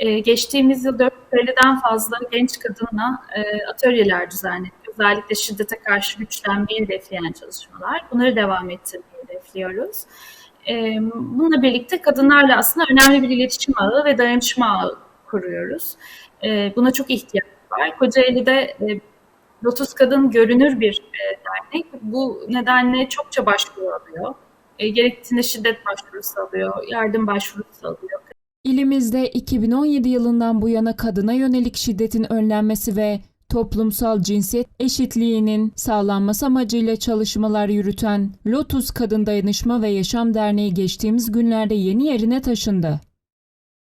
E, geçtiğimiz yıl 450'den fazla genç kadınla e, atölyeler düzenledik. Özellikle şiddete karşı güçlenmeyi hedefleyen çalışmalar. Bunları devam ettirmeyi hedefliyoruz. E, bununla birlikte kadınlarla aslında önemli bir iletişim ağı ve dayanışma ağı kuruyoruz. E, buna çok ihtiyaç var. Kocaeli'de e, Lotus Kadın görünür bir e, dernek. Bu nedenle çokça başvuru alıyor. E, gerektiğinde şiddet başvurusu alıyor, yardım başvurusu alıyor. İlimizde 2017 yılından bu yana kadına yönelik şiddetin önlenmesi ve toplumsal cinsiyet eşitliğinin sağlanması amacıyla çalışmalar yürüten Lotus Kadın Dayanışma ve Yaşam Derneği geçtiğimiz günlerde yeni yerine taşındı.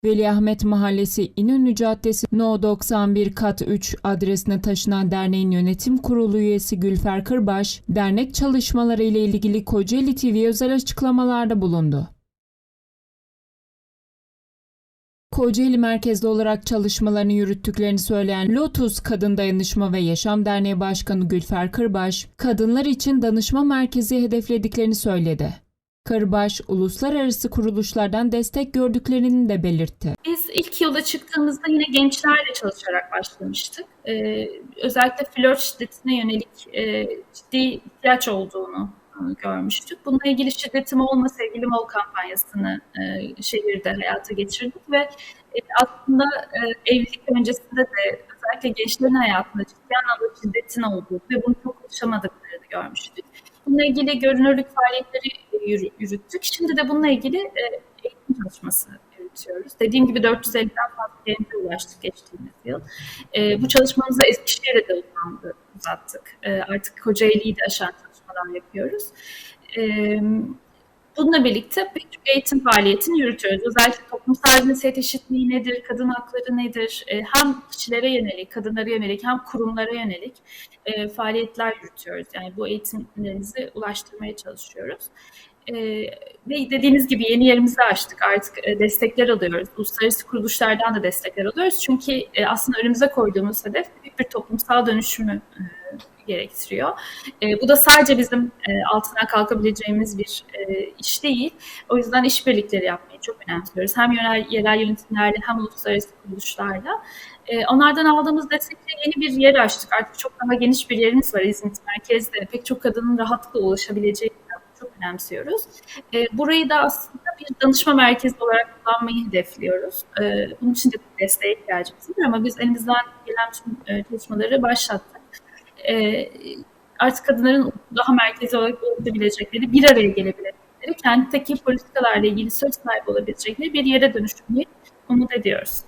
Veliahmet Mahallesi İnönü Caddesi No 91 Kat 3 adresine taşınan derneğin yönetim kurulu üyesi Gülfer Kırbaş, dernek çalışmaları ile ilgili Kocaeli TV özel açıklamalarda bulundu. Kocaeli merkezli olarak çalışmalarını yürüttüklerini söyleyen Lotus Kadın Dayanışma ve Yaşam Derneği Başkanı Gülfer Kırbaş, kadınlar için danışma merkezi hedeflediklerini söyledi. Kırbaş, uluslararası kuruluşlardan destek gördüklerini de belirtti. Biz ilk yılda çıktığımızda yine gençlerle çalışarak başlamıştık. Ee, özellikle flört şiddetine yönelik e, ciddi ihtiyaç olduğunu görmüştük. Bununla ilgili şiddetim olma sevgilim ol kampanyasını e, şehirde hayata geçirdik ve e, aslında e, evlilik öncesinde de özellikle gençlerin hayatında ciddi anlamda şiddetin olduğu ve bunu çok yaşamadıklarını görmüştük. Bununla ilgili görünürlük faaliyetleri yürü- yürüttük. Şimdi de bununla ilgili e, eğitim çalışması yürütüyoruz. Dediğim gibi 450'den fazla gence ulaştık geçtiğimiz yıl. E, bu çalışmamızı Eskişehir'e de uzandı, uzattık. E, artık Kocaeli'yi de aşan çalışmalar yapıyoruz. E, bununla birlikte pek çok eğitim faaliyetini yürütüyoruz. Özellikle toplumsal cinsiyet eşitliği nedir, kadın hakları nedir, e, hem kişilere yönelik, kadınlara yönelik hem kurumlara yönelik e, faaliyetler yürütüyoruz. Yani bu eğitimlerimizi ulaştırmaya çalışıyoruz. E, ve dediğiniz gibi yeni yerimizi açtık. Artık e, destekler alıyoruz. Uluslararası kuruluşlardan da destekler alıyoruz. Çünkü e, aslında önümüze koyduğumuz hedef büyük bir toplumsal dönüşümü e, gerektiriyor. E, bu da sadece bizim e, altına kalkabileceğimiz bir e, iş değil. O yüzden işbirlikleri yapmayı çok önemsiyoruz. Hem yerel, yerel yönetimlerle hem uluslararası kuruluşlarla. E, onlardan aldığımız destekle yeni bir yer açtık. Artık çok daha geniş bir yerimiz var İzmit merkezde. Pek çok kadının rahatlıkla ulaşabileceği çok önemsiyoruz. E, burayı da aslında bir danışma merkezi olarak kullanmayı hedefliyoruz. E, bunun için de desteğe ihtiyacımız var ama biz elimizden gelen tüm e, çalışmaları başlattık. E, artık kadınların daha merkezi olarak olabilecekleri, bir araya gelebilecekleri, kentteki politikalarla ilgili söz sahibi olabilecekleri bir yere dönüşmeyi umut ediyoruz.